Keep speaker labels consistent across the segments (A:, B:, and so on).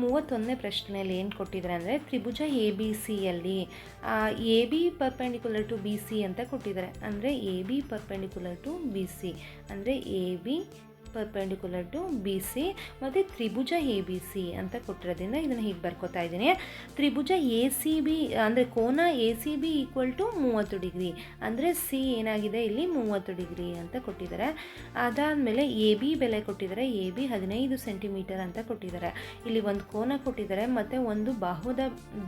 A: ಮೂವತ್ತೊಂದನೇ ಪ್ರಶ್ನೆಯಲ್ಲಿ ಏನು ಕೊಟ್ಟಿದ್ದಾರೆ ಅಂದರೆ ತ್ರಿಭುಜ ಎ ಬಿ ಸಿಯಲ್ಲಿ A B perpendicular to B C ಅಂತ ಕೊಟ್ಟಿದ್ದಾರೆ. ಅಂದರೆ A B perpendicular to B C ಅಂದರೆ A B perpendicular to B C ಮತ್ತು ತ್ರಿಭುಜ ಎ ಬಿ ಸಿ ಅಂತ ಕೊಟ್ಟಿರೋದ್ರಿಂದ ಇದನ್ನು ಹೀಗೆ ಬರ್ಕೋತಾ ಇದ್ದೀನಿ. ತ್ರಿಭುಜ ಎ ಸಿ ಬಿ ಅಂದರೆ ಕೋನ A C B equal to ಮೂವತ್ತು ಡಿಗ್ರಿ. ಅಂದರೆ ಸಿ ಏನಾಗಿದೆ? ಇಲ್ಲಿ ಮೂವತ್ತು ಡಿಗ್ರಿ ಅಂತ ಕೊಟ್ಟಿದ್ದಾರೆ. ಅದಾದಮೇಲೆ ಎ ಬಿ ಬೆಲೆ ಕೊಟ್ಟಿದ್ದಾರೆ. ಎ ಬಿ ಹದಿನೈದು ಸೆಂಟಿಮೀಟರ್ ಅಂತ ಕೊಟ್ಟಿದ್ದಾರೆ. ಇಲ್ಲಿ ಒಂದು ಕೋನ ಕೊಟ್ಟಿದ್ದಾರೆ ಮತ್ತು ಒಂದು ಬಾಹುದ,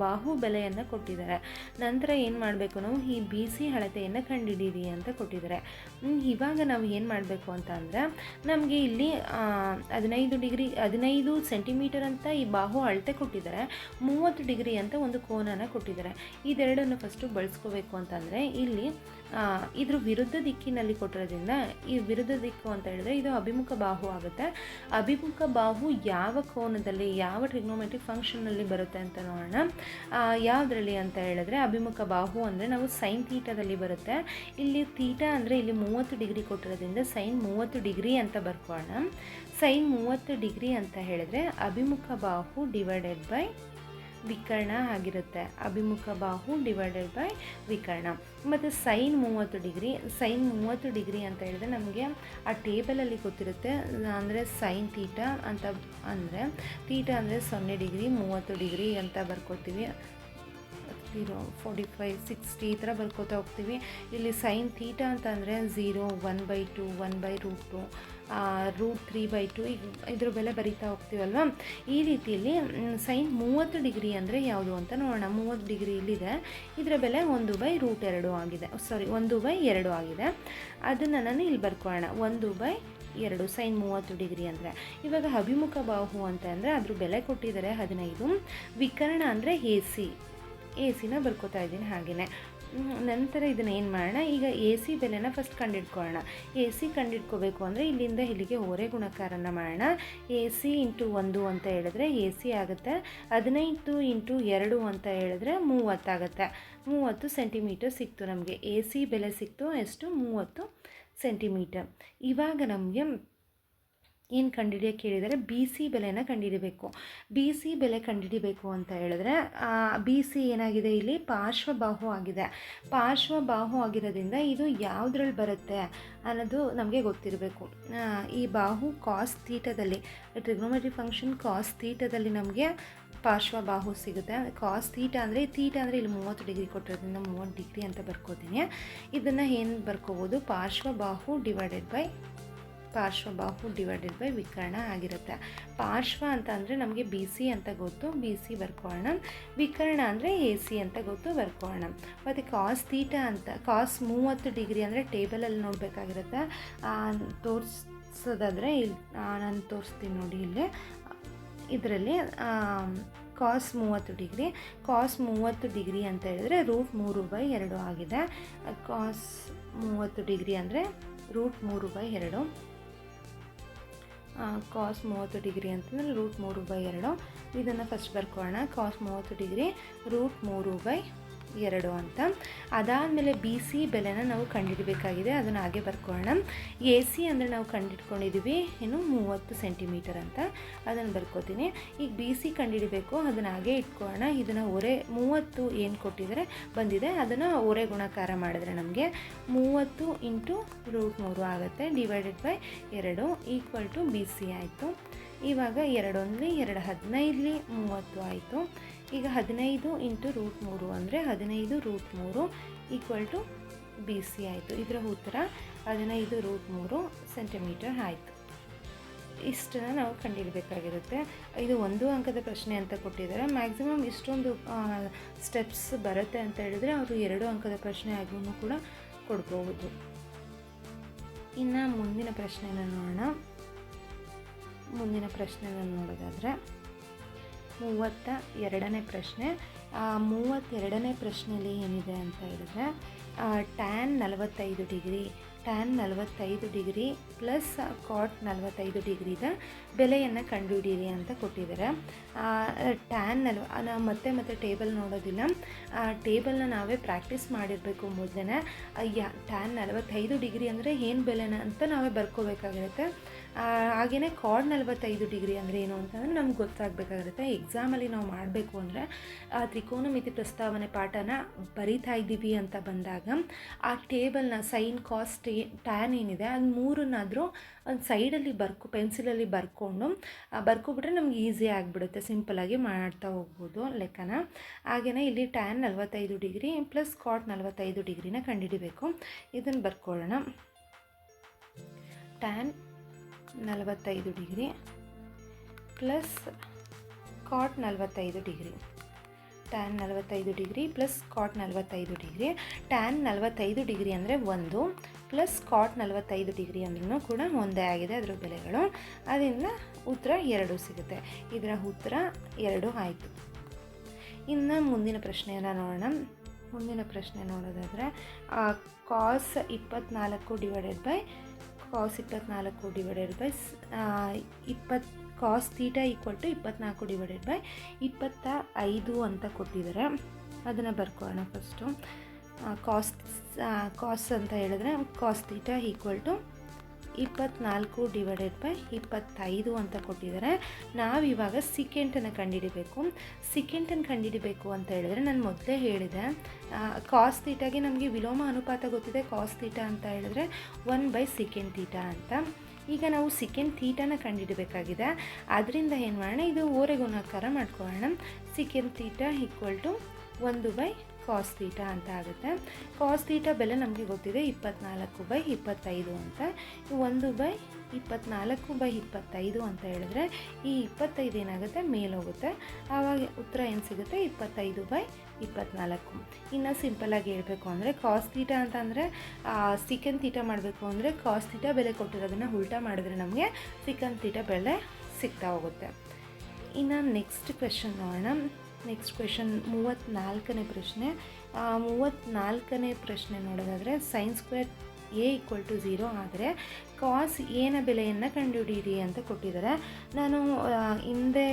A: ಬಾಹು ಬೆಲೆಯನ್ನು ಕೊಟ್ಟಿದ್ದಾರೆ. ನಂತರ ಏನು ಮಾಡಬೇಕು ನಾವು? ಈ ಬಿ ಸಿ ಅಳತೆಯನ್ನು ಕಂಡುಹಿಡೀರಿ ಅಂತ ಕೊಟ್ಟಿದ್ದಾರೆ. ಇವಾಗ ನಾವು ಏನು ಮಾಡಬೇಕು ಅಂತ ಅಂದರೆ, ನಮಗೆ ಇಲ್ಲಿ ಆ, ಹದಿನೈದು ಡಿಗ್ರಿ ಹದಿನೈದು ಸೆಂಟಿಮೀಟರ್ ಅಂತ ಈ ಬಾಹು ಅಳತೆ ಕೊಟ್ಟಿದ್ದಾರೆ. ಮೂವತ್ತು ಡಿಗ್ರಿ ಅಂತ ಒಂದು ಕೋನನ ಕೊಟ್ಟಿದ್ದಾರೆ. ಇದೆರಡನ್ನು ಫಸ್ಟು ಬಳಸ್ಕೋಬೇಕು ಅಂತಂದರೆ ಇಲ್ಲಿ ಇದ್ರ ವಿರುದ್ಧ ದಿಕ್ಕಿನಲ್ಲಿ ಕೊಟ್ಟಿರೋದ್ರಿಂದ ಈ ವಿರುದ್ಧ ದಿಕ್ಕು ಅಂತ ಹೇಳಿದ್ರೆ ಇದು ಅಭಿಮುಖ ಬಾಹು ಆಗುತ್ತೆ. ಅಭಿಮುಖ ಬಾಹು ಯಾವ ಕೋನದಲ್ಲಿ ಯಾವ ಟ್ರಿಗ್ನೋಮೆಟ್ರಿಕ್ ಫಂಕ್ಷನ್ನಲ್ಲಿ ಬರುತ್ತೆ ಅಂತ ನೋಡೋಣ. ಯಾವುದರಲ್ಲಿ ಅಂತ ಹೇಳಿದ್ರೆ ಅಭಿಮುಖ ಬಾಹು ಅಂದರೆ ನಾವು ಸೈನ್ ತೀಟದಲ್ಲಿ ಬರುತ್ತೆ. ಇಲ್ಲಿ ತೀಟ ಅಂದರೆ ಇಲ್ಲಿ ಮೂವತ್ತು ಡಿಗ್ರಿ ಕೊಟ್ಟಿರೋದ್ರಿಂದ ಸೈನ್ ಮೂವತ್ತು ಡಿಗ್ರಿ ಅಂತ ಬರ್ಕೋಣ ಸೈನ್ ಮೂವತ್ತು ಡಿಗ್ರಿ ಅಂತ ಹೇಳಿದ್ರೆ ಅಭಿಮುಖ ಬಾಹು ಡಿವೈಡೆಡ್ ಬೈ ವಿಕರ್ಣ ಆಗಿರುತ್ತೆ. ಅಭಿಮುಖ ಬಾಹು ಡಿವೈಡೆಡ್ ಬೈ ವಿಕರ್ಣ. ಮತ್ತು ಸೈನ್ ಮೂವತ್ತು ಡಿಗ್ರಿ, ಸೈನ್ ಮೂವತ್ತು ಡಿಗ್ರಿ ಅಂತ ಹೇಳಿದ್ರೆ ನಮಗೆ ಆ ಟೇಬಲಲ್ಲಿ ಗೊತ್ತಿರುತ್ತೆ. ಅಂದರೆ ಸೈನ್ ತೀಟ ಅಂತ ಅಂದರೆ ತೀಟ ಅಂದರೆ ಸೊನ್ನೆ ಡಿಗ್ರಿ, ಮೂವತ್ತು ಡಿಗ್ರಿ ಅಂತ ಬರ್ಕೋತೀವಿ. ಝೀರೋ ಫೋರ್ಟಿ ಫೈವ್ ಸಿಕ್ಸ್ಟಿ ಈ ಥರ ಬರ್ಕೋತಾ ಹೋಗ್ತೀವಿ. ಇಲ್ಲಿ ಸೈನ್ ತೀಟ ಅಂತ ಅಂದರೆ zero one by two one by root two root three by two ಈಗ ಇದ್ರ ಬೆಲೆ ಬರಿತಾ ಹೋಗ್ತೀವಲ್ವ? ಈ ರೀತಿಯಲ್ಲಿ ಸೈನ್ ಮೂವತ್ತು ಡಿಗ್ರಿ ಅಂದರೆ ಯಾವುದು ಅಂತ ನೋಡೋಣ. ಮೂವತ್ತು ಡಿಗ್ರಿ ಇಲ್ಲಿದೆ. ಇದರ ಬೆಲೆ ಒಂದು ಬೈ ರೂಟ್ ಎರಡು ಆಗಿದೆ. ಸಾರಿ ಒಂದು ಬೈ ಎರಡು ಆಗಿದೆ. ಅದನ್ನು ನಾನು ಇಲ್ಲಿ ಬರ್ಕೊಳ್ಳೋಣ. ಒಂದು ಬೈ ಎರಡು ಸೈನ್ ಮೂವತ್ತು ಡಿಗ್ರಿ ಅಂದರೆ. ಇವಾಗ ಅಭಿಮುಖ ಬಾಹು ಅಂತ ಅಂದರೆ ಅದ್ರ ಬೆಲೆ ಕೊಟ್ಟಿದ್ದಾರೆ ಹದಿನೈದು. ವಿಕರಣ ಅಂದರೆ ಎ ಸಿ. ಎ ಸಿನ ಬರ್ಕೋತಾ ಇದ್ದೀನಿ ಹಾಗೆಯೇ ನಂತರ ಇದನ್ನು ಏನು ಮಾಡೋಣ? ಈಗ ಎ ಸಿ ಬೆಲೆನ ಫಸ್ಟ್ ಕಂಡಿಡ್ಕೊಳ್ಳೋಣ ಎ ಸಿ ಕಂಡಿಡ್ಕೋಬೇಕು ಅಂದರೆ ಇಲ್ಲಿಂದ ಇಲ್ಲಿಗೆ ಹೊರೆ ಗುಣಕಾರನ ಮಾಡೋಣ. ಎ ಸಿ ಇಂಟು ಒಂದು ಅಂತ ಹೇಳಿದ್ರೆ ಎ ಸಿ ಆಗುತ್ತೆ. ಹದಿನೈದು ಇಂಟು ಎರಡು ಅಂತ ಹೇಳಿದ್ರೆ ಮೂವತ್ತಾಗುತ್ತೆ ಮೂವತ್ತು ಸೆಂಟಿಮೀಟರ್ ಸಿಕ್ತು ನಮಗೆ. ಎ ಸಿ ಬೆಲೆ ಸಿಕ್ತು ಎಷ್ಟು ಮೂವತ್ತು ಸೆಂಟಿಮೀಟರ್ ಇವಾಗ ನಮಗೆ ಏನು ಕಂಡುಹಿಡಿಯೋಕೆ ಕೇಳಿದರೆ ಬಿ ಸಿ ಬೆಲೆನ ಕಂಡುಹಿಡಿಬೇಕು ಬಿ ಸಿ ಬೆಲೆ ಕಂಡುಹಿಡಿಬೇಕು ಅಂತ ಹೇಳಿದ್ರೆ ಬಿ ಸಿ ಏನಾಗಿದೆ ಇಲ್ಲಿ? ಪಾರ್ಶ್ವಬಾಹು ಆಗಿದೆ. ಪಾರ್ಶ್ವಬಾಹು ಆಗಿರೋದ್ರಿಂದ ಇದು ಯಾವುದ್ರಲ್ಲಿ ಬರುತ್ತೆ ಅನ್ನೋದು ನಮಗೆ ಗೊತ್ತಿರಬೇಕು. ಈ ಬಾಹು ಕಾಸ್ ತೀಟದಲ್ಲಿ ಟ್ರಿಗ್ನೋಮೆಟ್ರಿ ಫಂಕ್ಷನ್ ಕಾಸ್ ತೀಟದಲ್ಲಿ ನಮಗೆ ಪಾರ್ಶ್ವಬಾಹು ಸಿಗುತ್ತೆ. ಕಾಸ್ ತೀಟ ಅಂದರೆ ತೀಟ ಅಂದರೆ ಇಲ್ಲಿ ಮೂವತ್ತು ಡಿಗ್ರಿ ಕೊಟ್ಟಿರೋದ್ರಿಂದ ಮೂವತ್ತು ಡಿಗ್ರಿ ಅಂತ ಬರ್ಕೋತೀನಿ. ಇದನ್ನು ಏನು ಬರ್ಕೋಬೋದು? ಪಾರ್ಶ್ವಬಾಹು ಡಿವೈಡೆಡ್ ಬೈ ಪಾರ್ಶ್ವಬಾಹು ಡಿವೈಡೆಡ್ ಬೈ ವಿಕರ್ಣ ಆಗಿರುತ್ತೆ. ಪಾರ್ಶ್ವ ಅಂತ ಅಂದರೆ ನಮಗೆ ಬಿ ಸಿ ಅಂತ ಗೊತ್ತು. ಬಿ ಸಿ ಬರ್ಕೊಳ್ಳೋಣ ವಿಕರ್ಣ ಅಂದರೆ ಎ ಸಿ ಅಂತ ಗೊತ್ತು ಬರ್ಕೊಳ್ಳೋಣ ಮತ್ತು ಕಾಸ್ ತೀಟ ಅಂತ ಕಾಸ್ ಮೂವತ್ತು ಡಿಗ್ರಿ ಅಂದರೆ ಟೇಬಲಲ್ಲಿ ನೋಡಬೇಕಾಗಿರುತ್ತೆ. ತೋರಿಸೋದಾದರೆ ಇಲ್ಲಿ ನಾನು ತೋರಿಸ್ತೀನಿ ನೋಡಿ ಇಲ್ಲಿ. ಇದರಲ್ಲಿ ಕಾಸ್ ಮೂವತ್ತು ಡಿಗ್ರಿ. ಕಾಸ್ ಮೂವತ್ತು ಡಿಗ್ರಿ ಅಂತ ಹೇಳಿದ್ರೆ ರೂಟ್ ಮೂರು ಬೈ ಎರಡು ಆಗಿದೆ. ಕಾಸ್ ಮೂವತ್ತು ಡಿಗ್ರಿ ಅಂದರೆ ರೂಟ್ ಮೂರು ಬೈ ಎರಡು. ಕಾಸ್ ಮೂವತ್ತು ಡಿಗ್ರಿ ಅಂತಂದರೆ ರೂಟ್ ಮೂರು ಬೈ ಎರಡು. ಇದನ್ನು ಫಸ್ಟ್ ಬರ್ಕೊಳ್ಳೋಣ. ಕಾಸ್ ಮೂವತ್ತು ಡಿಗ್ರಿ ರೂಟ್ ಮೂರು ಬೈ ಎರಡು ಅಂತ. ಅದಾದಮೇಲೆ ಬಿ, ಸಿ ಬೆಲೆನ ನಾವು ಕಂಡುಹಿಡಬೇಕಾಗಿದೆ ಅದನ್ನು ಹಾಗೆ ಬರ್ಕೊಳ್ಳೋಣ. ಎ, ಸಿ ಅಂದರೆ ನಾವು ಕಂಡಿಡ್ಕೊಂಡಿದ್ದೀವಿ ಏನು ಮೂವತ್ತು ಸೆಂಟಿಮೀಟರ್ ಅಂತ. ಅದನ್ನು ಬರ್ಕೋತೀನಿ. ಈಗ ಬಿ, ಸಿ ಕಂಡುಹಿಡಬೇಕು ಅದನ್ನು ಹಾಗೆ ಇಟ್ಕೊಳ್ಳೋಣ. ಇದನ್ನು ಒರೆ ಮೂವತ್ತು ಏನು ಕೊಟ್ಟಿದ್ದಾರೆ ಬಂದಿದೆ. ಅದನ್ನು ಒರೆ ಗುಣಕಾರ ಮಾಡಿದ್ರೆ ನಮಗೆ ಮೂವತ್ತು ಇಂಟು ರೂಟ್ ಮೂರು ಆಗುತ್ತೆ. ಡಿವೈಡೆಡ್ ಬೈ ಎರಡು ಈಕ್ವಲ್ ಟು ಬಿ, ಸಿ ಆಯಿತು. ಇವಾಗ ಎರಡೊಂದಲಿ ಎರಡು ಹದಿನೈದಲಿ ಮೂವತ್ತು ಆಯಿತು. ಈಗ ಹದಿನೈದು ಇಂಟು ರೂಟ್ ಮೂರು ಅಂದರೆ ಹದಿನೈದು ರೂಟ್ ಮೂರು ಈಕ್ವಲ್ ಟು ಬಿ ಸಿ ಆಯಿತು. ಇದರ ಉತ್ತರ ಹದಿನೈದು ರೂಟ್ ಮೂರು ಸೆಂಟಿಮೀಟರ್ ಆಯಿತು. ಇಷ್ಟನ್ನು ನಾವು ಕಂಡುಹಿಡಬೇಕಾಗಿರುತ್ತೆ ಇದು ಒಂದು ಅಂಕದ ಪ್ರಶ್ನೆ ಅಂತ ಕೊಟ್ಟಿದ್ದಾರೆ. ಮ್ಯಾಕ್ಸಿಮಮ್ ಇಷ್ಟೊಂದು ಸ್ಟೆಪ್ಸ್ ಬರುತ್ತೆ ಅಂತ ಹೇಳಿದರೆ ಅವರು ಎರಡು ಅಂಕದ ಪ್ರಶ್ನೆ ಆಗಿಯೂ ಕೂಡ ಕೊಡ್ಬೋದು. ಇನ್ನು ಮುಂದಿನ ಪ್ರಶ್ನೆನ ನೋಡೋಣ. ಮುಂದಿನ ಪ್ರಶ್ನೆನ ನೋಡೋದಾದರೆ ಮೂವತ್ತ ಎರಡನೇ ಪ್ರಶ್ನೆ. ಮೂವತ್ತೆರಡನೇ ಪ್ರಶ್ನೆಯಲ್ಲಿ ಏನಿದೆ ಅಂತ ಹೇಳಿದ್ರೆ ಟ್ಯಾನ್ ನಲವತ್ತೈದು ಡಿಗ್ರಿ ಟ್ಯಾನ್ ನಲವತ್ತೈದು ಡಿಗ್ರಿ ಪ್ಲಸ್ ಕಾಟ್ ನಲವತ್ತೈದು ಡಿಗ್ರಿದ ಬೆಲೆಯನ್ನು ಕಂಡುಹಿಡಿಯಿರಿ ಅಂತ ಕೊಟ್ಟಿದ್ದಾರೆ. ಟ್ಯಾನ್ ನಲ್ವ ನಾವು ಮತ್ತೆ ಮತ್ತೆ ಟೇಬಲ್ ನೋಡೋದಿಲ್ಲ. ಟೇಬಲ್ನ ನಾವೇ ಪ್ರಾಕ್ಟೀಸ್ ಮಾಡಿರಬೇಕು ಮೊದಲೇ ಯಾ ಟ್ಯಾನ್ ನಲವತ್ತೈದು ಡಿಗ್ರಿ ಅಂದರೆ ಏನು ಬೆಲೆನ ಅಂತ ನಾವೇ ಬರ್ಕೋಬೇಕಾಗಿರುತ್ತೆ. ಹಾಗೆಯೇ ಕಾರ್ಡ್ ನಲವತ್ತೈದು ಡಿಗ್ರಿ ಅಂದರೆ ಏನು ಅಂತಂದರೆ ನಮ್ಗೆ ಗೊತ್ತಾಗಬೇಕಾಗುತ್ತೆ. ಎಕ್ಸಾಮಲ್ಲಿ ನಾವು ಮಾಡಬೇಕು ಅಂದರೆ, ಆ ತ್ರಿಕೋನಮಿತಿ ಪ್ರಸ್ತಾವನೆ ಪಾಠನ ಬರಿತಾ ಇದ್ದೀವಿ ಅಂತ ಬಂದಾಗ, ಆ ಟೇಬಲ್ನ ಸೈನ್ ಕಾಸ್ ಟೇ ಟ್ಯಾನ್ ಏನಿದೆ, ಅದು ಮೂರನ್ನಾದರೂ ಒಂದು ಸೈಡಲ್ಲಿ ಬರ್ಕೊ ಪೆನ್ಸಿಲಲ್ಲಿ ಬರ್ಕೊಂಡು ಬರ್ಕೊಬಿಟ್ರೆ ನಮ್ಗೆ ಈಸಿ ಆಗಿಬಿಡುತ್ತೆ. ಸಿಂಪಲಾಗಿ ಮಾಡ್ತಾ ಹೋಗ್ಬೋದು ಲೆಕ್ಕನ. ಹಾಗೆಯೇ ಇಲ್ಲಿ ಟ್ಯಾನ್ ನಲವತ್ತೈದು ಡಿಗ್ರಿ ಪ್ಲಸ್ ಕಾಟ್ ನಲವತ್ತೈದು ಡಿಗ್ರಿನ ಕಂಡುಹಿಡಿಬೇಕು. ಇದನ್ನು ಬರ್ಕೊಳ್ಳೋಣ. ಟ್ಯಾನ್ ನಲವತ್ತೈದು ಡಿಗ್ರಿ ಪ್ಲಸ್ ಕಾಟ್ ನಲವತ್ತೈದು ಡಿಗ್ರಿ. ಟ್ಯಾನ್ ನಲವತ್ತೈದು ಡಿಗ್ರಿ ಪ್ಲಸ್ ಕಾಟ್ ನಲವತ್ತೈದು ಡಿಗ್ರಿ. ಟ್ಯಾನ್ ನಲವತ್ತೈದು ಡಿಗ್ರಿ ಅಂದರೆ ಒಂದು ಪ್ಲಸ್ ಕಾಟ್ ನಲವತ್ತೈದು ಡಿಗ್ರಿ ಅಂದ್ರೂ ಕೂಡ ಒಂದೇ ಆಗಿದೆ ಅದರ ಬೆಲೆಗಳು. ಅದರಿಂದ ಉತ್ತರ ಎರಡು ಸಿಗುತ್ತೆ. ಇದರ ಉತ್ತರ ಎರಡು ಆಯಿತು. ಇನ್ನು ಮುಂದಿನ ಪ್ರಶ್ನೆಯನ್ನು ನೋಡೋಣ. ಮುಂದಿನ ಪ್ರಶ್ನೆ ನೋಡೋದಾದರೆ ಕಾಸ್ ಇಪ್ಪತ್ನಾಲ್ಕು ಡಿವೈಡೆಡ್ ಬೈ ಕಾಸ್ ಇಪ್ಪತ್ನಾಲ್ಕು ಡಿವೈಡೆಡ್ ಬೈ ಇಪ್ಪತ್ತು ಕಾಸ್ ತೀಟ ಈಕ್ವಲ್ ಟು ಇಪ್ಪತ್ನಾಲ್ಕು ಡಿವೈಡೆಡ್ ಬೈ ಇಪ್ಪತ್ತ ಐದು ಅಂತ ಕೊಟ್ಟಿದ್ದಾರೆ. ಅದನ್ನು ಬರ್ಕೋಣ ಫಸ್ಟು ಕಾಸ್ ಕಾಸ್ ಅಂತ ಹೇಳಿದ್ರೆ ಕಾಸ್ ತೀಟ ಈಕ್ವಲ್ ಟು ಇಪ್ಪತ್ನಾಲ್ಕು ಡಿವೈಡೆಡ್ ಬೈ ಇಪ್ಪತ್ತೈದು ಅಂತ ಕೊಟ್ಟಿದ್ದಾರೆ. ನಾವಿವಾಗ ಸಿಕೆಂಟನ್ನು ಕಂಡುಹಿಡಿಬೇಕು ಸಿಕೆಂಟನ್ನು ಕಂಡುಹಿಡಿಬೇಕು ಅಂತ ಹೇಳಿದ್ರೆ ನಾನು ಮೊದಲೇ ಹೇಳಿದೆ. ಕಾಸ್ ತೀಟಾಗೆ ನಮಗೆ ವಿಲೋಮ ಅನುಪಾತ ಗೊತ್ತಿದೆ. ಕಾಸ್ ತೀಟ ಅಂತ ಹೇಳಿದ್ರೆ ಒನ್ ಬೈ ಸಿಕೆಂಡ್ ತೀಟ ಅಂತ. ಈಗ ನಾವು ಸಿಕೆಂಡ್ ತೀಟಾನ ಕಂಡುಹಿಡಬೇಕಾಗಿದೆ ಅದರಿಂದ ಏನು ಮಾಡೋಣ? ಇದು ಓರೆ ಗುಣಾಕಾರ ಮಾಡ್ಕೊಳ್ಳೋಣ. ಸಿಕೆಂಡ್ ತೀಟ ಈಕ್ವಲ್ ಟು ಒಂದು ಬೈ ಕಾಸ್ ತೀಟ ಅಂತ ಆಗುತ್ತೆ. ಕಾಸ್ ತೀಟ ಬೆಲೆ ನಮಗೆ ಗೊತ್ತಿದೆ ಇಪ್ಪತ್ನಾಲ್ಕು ಬೈ ಇಪ್ಪತ್ತೈದು ಅಂತ. ಒಂದು ಬೈ ಇಪ್ಪತ್ನಾಲ್ಕು ಬೈ ಇಪ್ಪತ್ತೈದು ಅಂತ ಹೇಳಿದ್ರೆ ಈ ಇಪ್ಪತ್ತೈದು ಏನಾಗುತ್ತೆ? ಮೇಲೋಗುತ್ತೆ ಆವಾಗ ಉತ್ತರ ಏನು ಸಿಗುತ್ತೆ? ಇಪ್ಪತ್ತೈದು ಬೈ ಇಪ್ಪತ್ನಾಲ್ಕು. ಇನ್ನು ಸಿಂಪಲಾಗಿ ಹೇಳಬೇಕು ಅಂದರೆ ಕಾಸ್ ತೀಟ ಅಂತಂದರೆ ಸಿಕನ್ ತೀಟ ಮಾಡಬೇಕು ಅಂದರೆ ಕಾಸ್ ತೀಟ ಬೆಲೆ ಕೊಟ್ಟಿರೋದನ್ನು ಉಲ್ಟಾ ಮಾಡಿದ್ರೆ ನಮಗೆ ಸಿಕನ್ ತೀಟ ಬೆಲೆ ಸಿಗ್ತಾ ಹೋಗುತ್ತೆ. ಇನ್ನು ನೆಕ್ಸ್ಟ್ ಕ್ವೆಶನ್ ನೋಡೋಣ. ನೆಕ್ಸ್ಟ್ ಕ್ವೆಶನ್ ಮೂವತ್ತ್ನಾಲ್ಕನೇ ಪ್ರಶ್ನೆ. ಮೂವತ್ತ್ನಾಲ್ಕನೇ ಪ್ರಶ್ನೆ ನೋಡೋದಾದರೆ sines square A equal to zero ಆದರೆ ಕಾಸ್ ಏನ ಬೆಲೆಯನ್ನು ಕಂಡುಹಿಡಿಯಿರಿ ಅಂತ ಕೊಟ್ಟಿದ್ದಾರೆ. ನಾನು ಹಿಂದೆ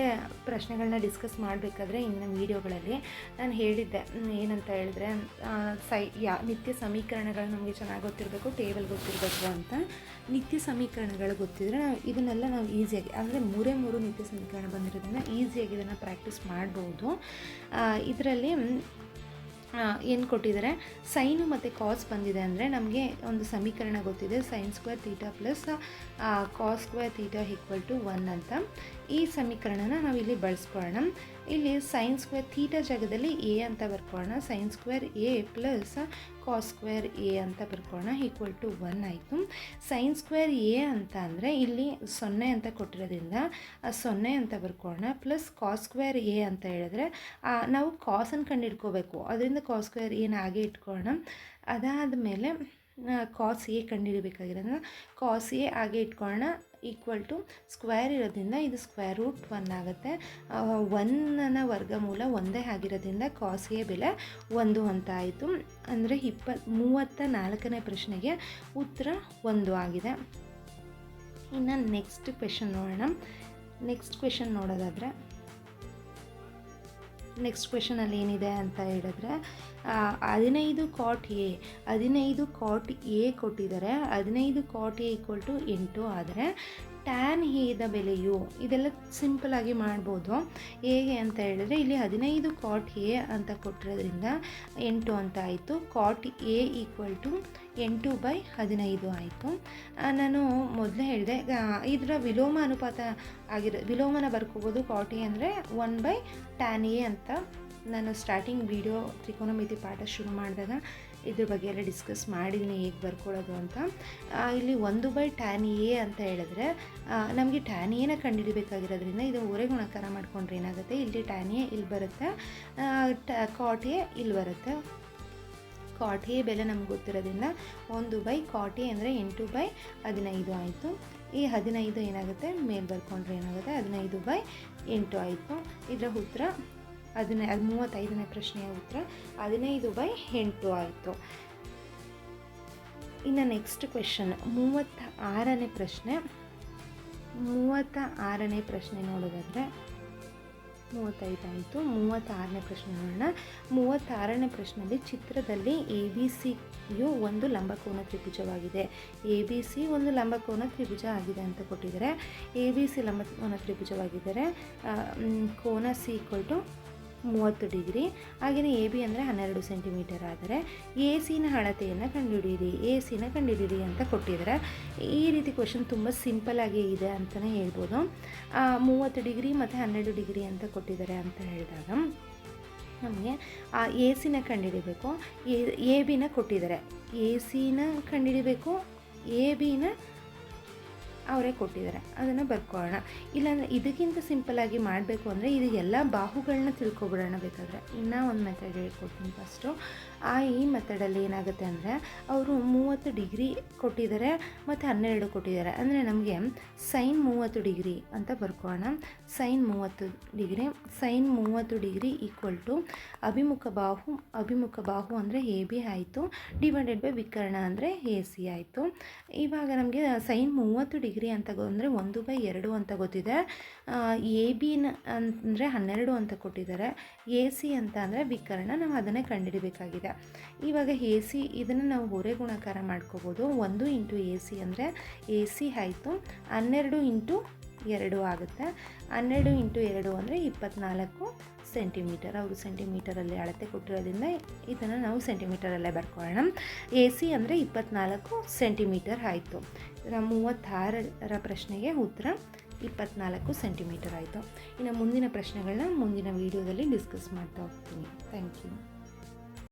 A: ಪ್ರಶ್ನೆಗಳನ್ನ ಡಿಸ್ಕಸ್ ಮಾಡಬೇಕಾದ್ರೆ ಇನ್ನು ವೀಡಿಯೋಗಳಲ್ಲಿ ನಾನು ಹೇಳಿದ್ದೆ. ಏನಂತ ಹೇಳಿದ್ರೆ ಸೈ, ಯಾ, ನಿತ್ಯ ಸಮೀಕರಣಗಳು ನಮಗೆ ಚೆನ್ನಾಗಿ ಗೊತ್ತಿರಬೇಕು ಟೇಬಲ್ ಗೊತ್ತಿರಬೇಕು ಅಂತ. ನಿತ್ಯ ಸಮೀಕರಣಗಳು ಗೊತ್ತಿದ್ರೆ ನಾವು ಇದನ್ನೆಲ್ಲ ನಾವು ಈಸಿಯಾಗಿ ಅಂದರೆ ಮೂರೇ ಮೂರು ನಿತ್ಯ ಸಮೀಕರಣ ಬಂದಿರೋದನ್ನು ಈಸಿಯಾಗಿ ಇದನ್ನು ಪ್ರಾಕ್ಟೀಸ್ ಮಾಡ್ಬೋದು. ಇದರಲ್ಲಿ ಏನು ಕೊಟ್ಟಿದ್ದಾರೆ ಸೈನು ಮತ್ತು ಕಾಸ್ ಬಂದಿದೆ ಅಂದರೆ ನಮಗೆ ಒಂದು ಸಮೀಕರಣ ಗೊತ್ತಿದೆ. Sine square theta plus cos square theta equal to one ಅಂತ. ಈ ಸಮೀಕರಣನ ನಾವು ಇಲ್ಲಿ ಬಳಸ್ಕೊಳ್ಳೋಣ. ಇಲ್ಲಿ ಸೈನ್ ಸ್ಕ್ವೇರ್ ಥೀಟ ಜಾಗದಲ್ಲಿ ಎ ಅಂತ ಬರ್ಕೊಳ್ಳೋಣ sine square A plus cos square A ಅಂತ ಬರ್ಕೊಳ್ಳೋಣ ಈಕ್ವಲ್ ಟು ಒನ್ ಆಯಿತು. ಸೈನ್ ಸ್ಕ್ವೇರ್ ಎ ಅಂತ ಅಂದರೆ ಇಲ್ಲಿ ಸೊನ್ನೆ ಅಂತ ಕೊಟ್ಟಿರೋದ್ರಿಂದ ಸೊನ್ನೆ ಅಂತ ಬರ್ಕೊಳ್ಳೋಣ ಪ್ಲಸ್ ಕಾಸ್ ಸ್ಕ್ವೇರ್ ಎ ಅಂತ ಹೇಳಿದ್ರೆ ನಾವು ಕಾಸನ್ನು ಕಂಡು ಹಿಡ್ಕೋಬೇಕು ಅದರಿಂದ ಕಾಸ್ ಸ್ಕ್ವೇರ್ ಏನು ಹಾಗೆ ಇಟ್ಕೊಳ್ಳೋಣ. ಅದಾದ ಮೇಲೆ ಕಾಸ್ ಎ ಕಂಡುಹಿಡಬೇಕಾಗಿರೋದ್ರಿಂದ ಕಾಸ್ ಎ ಹಾಗೆ ಇಟ್ಕೊಳ್ಳೋಣ. ಈಕ್ವಲ್ ಟು ಸ್ಕ್ವೇರ್ ಇರೋದ್ರಿಂದ ಇದು ಸ್ಕ್ವೇರ್ ರೂಟ್ ಒನ್ ಆಗುತ್ತೆ. ಒನ್ನನ ವರ್ಗಮೂಲ ಒಂದೇ ಆಗಿರೋದ್ರಿಂದ ಕಾಸಿಗೆ ಬೆಲೆ ಒಂದು ಅಂತ ಆಯಿತು. ಅಂದರೆ ಇಪ್ಪತ್ತು ಮೂವತ್ತ ನಾಲ್ಕನೇ ಪ್ರಶ್ನೆಗೆ ಉತ್ತರ ಒಂದು ಆಗಿದೆ. ಇನ್ನು ನೆಕ್ಸ್ಟ್ ಕ್ವೆಶನ್ ನೋಡೋಣ. ನೆಕ್ಸ್ಟ್ ಕ್ವೆಶನ್ ನೋಡೋದಾದರೆ ನೆಕ್ಸ್ಟ್ ಕ್ವೆಶನಲ್ಲಿ ಏನಿದೆ ಅಂತ ಹೇಳಿದ್ರೆ ಹದಿನೈದು ಕಾಟ್ ಎ ಹದಿನೈದು ಕಾಟ್ ಎ ಕೊಟ್ಟಿದ್ದಾರೆ. ಹದಿನೈದು ಕಾಟ್ ಎ ಈಕ್ವಲ್ ಟು ಎಂಟು. ಆದರೆ ಟ್ಯಾನ್ ಹೇದ ಬೆಲೆಯು, ಇದೆಲ್ಲ ಸಿಂಪಲಾಗಿ ಮಾಡ್ಬೋದು. ಹೇಗೆ ಅಂತ ಹೇಳಿದ್ರೆ, ಇಲ್ಲಿ ಹದಿನೈದು ಕಾಟ್ ಎ ಅಂತ ಕೊಟ್ಟಿರೋದ್ರಿಂದ ಎಂಟು ಅಂತ ಆಯಿತು. ಕಾಟ್ ಎ ಈಕ್ವಲ್ ಟು ಎಂಟು ಬೈ ಹದಿನೈದು ಆಯಿತು. ನಾನು ಮೊದಲೇ ಹೇಳಿದೆ ಇದರ ವಿಲೋಮ ಅನುಪಾತ ಆಗಿರೋ, ವಿಲೋಮನ ಬರ್ಕೋಬೋದು ಕಾಟ್ ಎ ಅಂದರೆ ಒನ್ ಬೈ ಟ್ಯಾನ್ ಎ ಅಂತ. ನಾನು ಸ್ಟಾರ್ಟಿಂಗ್ ವಿಡಿಯೋ ತ್ರಿಕೋನಮಿತಿ ಪಾಠ ಶುರು ಮಾಡಿದಾಗ ಇದ್ರ ಬಗ್ಗೆ ಎಲ್ಲ ಡಿಸ್ಕಸ್ ಮಾಡಿದ್ದೀನಿ ಹೇಗೆ ಬರ್ಕೊಳ್ಳೋದು ಅಂತ. ಇಲ್ಲಿ ಒಂದು ಬೈ ಟ್ಯಾನ್ ಎ ಅಂತ ಹೇಳಿದ್ರೆ ನಮಗೆ ಟ್ಯಾನ್ ಎನ ಕಂಡುಹಿಡಬೇಕಾಗಿರೋದ್ರಿಂದ ಇದು ಊರೇ ಗುಣಕಾರ ಮಾಡಿಕೊಂಡ್ರೆ ಏನಾಗುತ್ತೆ? ಇಲ್ಲಿ ಟ್ಯಾನ್ ಎ ಇಲ್ಲಿ ಬರುತ್ತೆ. ಕಾಟ್ ಎ ಇಲ್ಲಿ ಬರುತ್ತೆ. ಕಾಟ್ ಎ ಬೆಲೆ ನಮ್ಗೆ ಗೊತ್ತಿರೋದ್ರಿಂದ ಒಂದು ಬೈ ಕಾಟ್ ಎ ಅಂದರೆ ಎಂಟು ಬೈ ಹದಿನೈದು ಆಯಿತು. ಈ ಹದಿನೈದು ಏನಾಗುತ್ತೆ? ಮೇಲೆ ಬರ್ಕೊಂಡ್ರೆ ಏನಾಗುತ್ತೆ? ಹದಿನೈದು ಬೈ ಎಂಟು ಆಯಿತು. ಇದರ ಉತ್ತರ ಹದಿನೈ ಅದು ಮೂವತ್ತೈದನೇ ಪ್ರಶ್ನೆಯ ಉತ್ತರ. ಹದಿನೈದು ಬೈ ಎಂಟು ಆಯಿತು. ಇನ್ನು ನೆಕ್ಸ್ಟ್ ಕ್ವೆಶನ್ ಮೂವತ್ತ ಆರನೇ ಪ್ರಶ್ನೆ. ಮೂವತ್ತ ಆರನೇ ಪ್ರಶ್ನೆ ನೋಡೋದಾದರೆ ಮೂವತ್ತೈದು ಆಯಿತು ಮೂವತ್ತಾರನೇ ಪ್ರಶ್ನೆ ನೋಡೋಣ. ಮೂವತ್ತಾರನೇ ಪ್ರಶ್ನೆಯಲ್ಲಿ ಚಿತ್ರದಲ್ಲಿ ಎ ಬಿ ಸಿಯು ಒಂದು ಲಂಬಕೋನ ತ್ರಿಭುಜವಾಗಿದೆ. ಎ ಬಿ ಸಿ ಒಂದು ಲಂಬಕೋನ ತ್ರಿಭುಜ ಆಗಿದೆ ಅಂತ ಕೊಟ್ಟಿದ್ದಾರೆ. ಎ ಬಿ ಸಿ ಲಂಬಕೋನ ತ್ರಿಭುಜವಾಗಿದ್ದರೆ ಕೋನ ಸಿ ಈಕ್ವಲ್ ಟು ಮೂವತ್ತು ಡಿಗ್ರಿ ಹಾಗೆಯೇ ಎ ಬಿ ಅಂದರೆ ಹನ್ನೆರಡು ಸೆಂಟಿಮೀಟರ್ ಆದರೆ ಎ ಸಿನ ಅಳತೆಯನ್ನು ಕಂಡುಹಿಡಿಯಿರಿ ಎ ಸಿನ ಕಂಡುಹಿಡಿಯಿರಿ ಅಂತ ಕೊಟ್ಟಿದ್ದಾರೆ. ಈ ರೀತಿ ಕ್ವಶನ್ ತುಂಬ ಸಿಂಪಲ್ಲಾಗಿ ಇದೆ ಅಂತಲೇ ಹೇಳ್ಬೋದು. ಮೂವತ್ತು ಡಿಗ್ರಿ ಮತ್ತು ಹನ್ನೆರಡು ಡಿಗ್ರಿ ಅಂತ ಕೊಟ್ಟಿದ್ದಾರೆ ಅಂತ ಹೇಳಿದಾಗ ನಮಗೆ ಆ ಎ ಸಿನ ಕಂಡುಹಿಡಿಬೇಕು ಎ ಎ ಬಿನ ಕೊಟ್ಟಿದ್ದಾರೆ. ಎ ಸಿನ ಕಂಡುಹಿಡಿಬೇಕು ಎ ಬಿನ ಅವರೇ ಕೊಟ್ಟಿದ್ದಾರೆ, ಅದನ್ನು ಬರ್ಕೊಳ್ಳೋಣ. ಇಲ್ಲಾಂದರೆ ಇದಕ್ಕಿಂತ ಸಿಂಪಲಾಗಿ ಮಾಡಬೇಕು ಅಂದರೆ ಇದು ಎಲ್ಲ ಬಾಹುಗಳನ್ನ ತಿಳ್ಕೊಬಿಡೋಣ ಬೇಕಾದರೆ. ಇನ್ನೂ ಒಂದು ಮೆಥಡ್ ಹೇಳ್ಕೊಡ್ತೀನಿ ಫಸ್ಟು ಆ ಈ ಮೆಥಡಲ್ಲಿ ಏನಾಗುತ್ತೆ ಅಂದರೆ, ಅವರು ಮೂವತ್ತು ಡಿಗ್ರಿ ಕೊಟ್ಟಿದ್ದಾರೆ ಮತ್ತು ಹನ್ನೆರಡು ಕೊಟ್ಟಿದ್ದಾರೆ. ಅಂದರೆ ನಮಗೆ ಸೈನ್ ಮೂವತ್ತು ಡಿಗ್ರಿ ಅಂತ ಬರ್ಕೊಳ್ಳೋಣ. ಸೈನ್ ಮೂವತ್ತು ಡಿಗ್ರಿ ಸೈನ್ ಮೂವತ್ತು ಡಿಗ್ರಿ ಈಕ್ವಲ್ ಟು ಅಭಿಮುಖ ಬಾಹು ಅಭಿಮುಖ ಬಾಹು ಅಂದರೆ ಎ ಬಿ ಆಯಿತು. ಡಿವೈಡೆಡ್ ಬೈ ವಿಕರ್ಣ ಅಂದರೆ ಎ ಸಿ ಆಯಿತು. ಇವಾಗ ನಮಗೆ ಸೈನ್ ಮೂವತ್ತು ಡಿಗ್ರಿ ಅಂತ ಗೊ, ಅಂದರೆ ಒಂದು ಬೈ ಎರಡು ಅಂತ ಗೊತ್ತಿದೆ. ಎ ಬಿನ ಅಂದರೆ ಹನ್ನೆರಡು ಅಂತ ಕೊಟ್ಟಿದ್ದಾರೆ. ಎ ಸಿ ಅಂತ ಅಂದರೆ ವಿಕರ್ಣ, ನಾವು ಅದನ್ನೇ ಕಂಡುಹಿಡಬೇಕಾಗಿದೆ ಇವಾಗ ಎ ಸಿ, ಇದನ್ನು ನಾವು ಹೊರೆ ಗುಣಾಕಾರ ಮಾಡ್ಕೋಬೋದು. ಒಂದು ಇಂಟು ಎ ಸಿ ಅಂದರೆ ಎ ಸಿ ಆಯಿತು. ಹನ್ನೆರಡು ಇಂಟು ಎರಡು ಆಗುತ್ತೆ. ಹನ್ನೆರಡು ಇಂಟು ಎರಡು ಅಂದರೆ ಇಪ್ಪತ್ನಾಲ್ಕು ಸೆಂಟಿಮೀಟರ್. ಅವರು ಸೆಂಟಿಮೀಟರಲ್ಲಿ ಅಳತೆ ಕೊಟ್ಟಿರೋದ್ರಿಂದ ಇದನ್ನು ನಾವು ಸೆಂಟಿಮೀಟರಲ್ಲೇ ಬರ್ಕೊಳ್ಳೋಣ. ಎ ಸಿ ಅಂದರೆ ಇಪ್ಪತ್ನಾಲ್ಕು ಸೆಂಟಿಮೀಟರ್ ಆಯಿತು. ಇದರ ಮೂವತ್ತಾರರ ಪ್ರಶ್ನೆಗೆ ಉತ್ತರ, ಇಪ್ಪತ್ನಾಲ್ಕು ಸೆಂಟಿಮೀಟರ್ ಆಯಿತು. ಇನ್ನು ಮುಂದಿನ ಪ್ರಶ್ನೆಗಳನ್ನ ಮುಂದಿನ ವೀಡಿಯೋದಲ್ಲಿ ಡಿಸ್ಕಸ್ ಮಾಡ್ತಾ ಹೋಗ್ತೀನಿ. Thank you